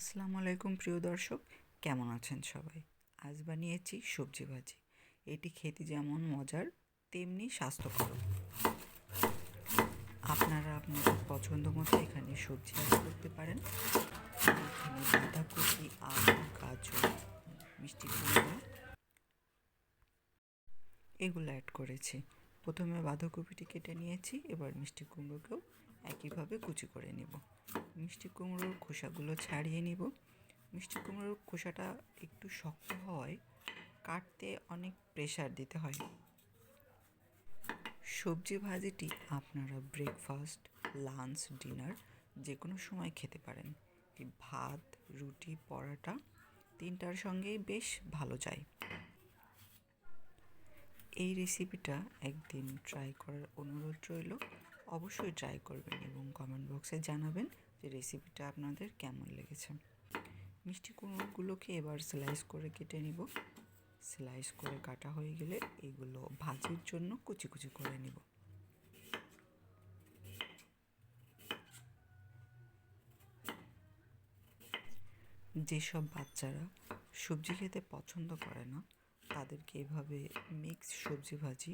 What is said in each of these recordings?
আসসালামু আলাইকুম, প্রিয় দর্শক। কেমন আছেন সবাই? আজ বানিয়েছি সবজি ভাজি। এটি খেতে যেমন মজার, তেমনি স্বাস্থ্যকর আপনারা আপনাদের পছন্দ মতো এখানে সবজি অ্যাড করতে পারেন। এখানে বাঁধাকপি, আলু, গাজর, মিষ্টি কুমড়ো, এগুলো অ্যাড করেছি। প্রথমে বাঁধাকপিটি কেটে নিয়েছি, এবার মিষ্টি কুমড়োকেও একইভাবে কুচি করে নেব। মিষ্টি কুমড়োর খোসাগুলো ছাড়িয়ে নেব। মিষ্টি কুমড়োর খোসাটা একটু শক্ত হওয়ায় কাটতে অনেক প্রেশার দিতে হয়। সবজি ভাজিটি আপনারা ব্রেকফাস্ট লাঞ্চ ডিনার যে কোনো সময় খেতে পারেন। ভাত, রুটি, পরাটা তিনটার সঙ্গেই বেশ ভালো যায়। এই রেসিপিটা একদিন ট্রাই করার অনুরোধ রইল। অবশ্যই ট্রাই করবেন এবং কমেন্ট বক্সে জানাবেন যে রেসিপিটা আপনাদের কেমন লেগেছে। মিষ্টি কুমড়োগুলোকে এবার স্লাইস করে কেটে নিব। স্লাইস করে কাটা হয়ে গেলে এগুলো ভাজির জন্য কুচি কুচি করে নিব। যেসব বাচ্চারা সবজি খেতে পছন্দ করে না, তাদেরকে এভাবে মিক্স সবজি ভাজি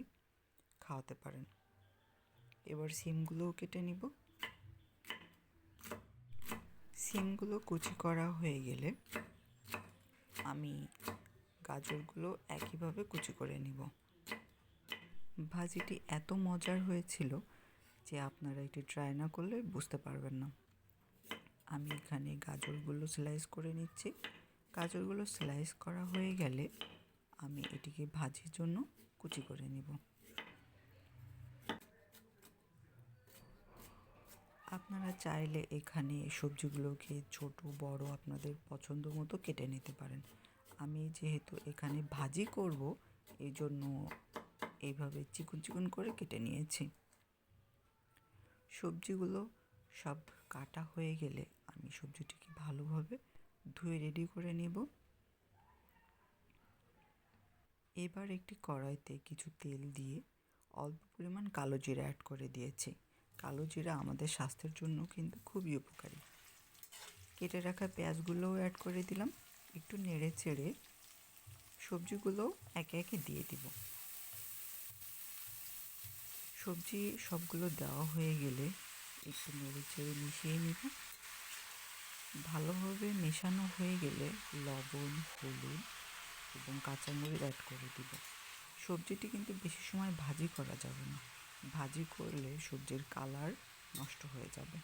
খাওয়াতে পারেন। এবার সিমগুলোও কেটে নিব। সিমগুলো কুচি করা হয়ে গেলে আমি গাজরগুলো একইভাবে কুচি করে নিব। ভাজিটি এত মজার হয়েছিল যে আপনারা এটি ট্রাই না করলে বুঝতে পারবেন না। আমি এখানে গাজরগুলো স্লাইস করে নিচ্ছি। গাজরগুলো স্লাইস করা হয়ে গেলে আমি এটিকে ভাজির জন্য কুচি করে নিব। আপনারা চাইলে এখানে সবজিগুলোকে ছোট, বড় আপনাদের পছন্দ মতো কেটে নিতে পারেন। আমি যেহেতু এখানে ভাজি করব এই জন্য এইভাবে চিকন চিকন করে কেটে নিয়েছি। সবজিগুলো সব কাটা হয়ে গেলে আমি সবজিটিকে ভালোভাবে ধুয়ে রেডি করে নেব। এবার একটি কড়াইতে কিছু তেল দিয়ে অল্প পরিমাণ কালো জিরা অ্যাড করে দিয়েছি। কালো জিরা আমাদের স্বাস্থ্যের জন্য কিন্তু খুবই উপকারী। কেটে রাখা পেঁয়াজগুলোও অ্যাড করে দিলাম, একটু নেড়ে চেড়ে সবজিগুলো একে একে দিয়ে দিব। সবজি সবগুলো দেওয়া হয়ে গেলে একটু নেড়ে চেড়ে মিশিয়ে নিব। ভালোভাবে মেশানো হয়ে গেলে লবণ, হলুদ এবং কাঁচামরিচ অ্যাড করে দিব। সবজিটি কিন্তু বেশি সময় ভাজি করা যাবে না। ভাজি করলে সবজির কালার নষ্ট হয়ে যাবে।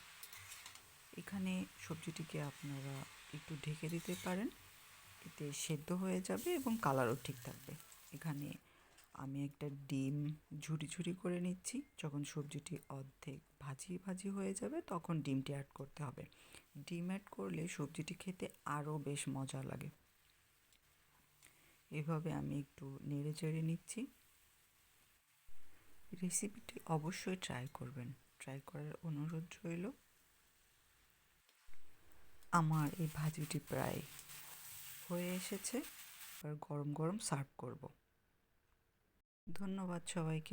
এখানে সবজিটিকে আপনারা একটু ঢেকে দিতে পারেন। এতে সেদ্ধ হয়ে যাবে এবং কালারও ঠিক থাকবে। এখানে আমি একটা ডিম ঝুরি ঝুরি করে নিচ্ছি। যখন সবজিটি অর্ধেক ভাজি ভাজি হয়ে যাবে তখন ডিমটি অ্যাড করতে হবে। ডিম অ্যাড করলে সবজিটি খেতে আরও বেশ মজা লাগে। এভাবে আমি একটু নেড়ে চেড়ে নিচ্ছি। রেসিপিটি অবশ্যই ট্রাই করবেন। ট্রাই করার অনুরোধ রইল। আমার এই ভাজিটি প্রায় হয়ে এসেছে। এবার গরম গরম সার্ভ করব। ধন্যবাদ সবাইকে।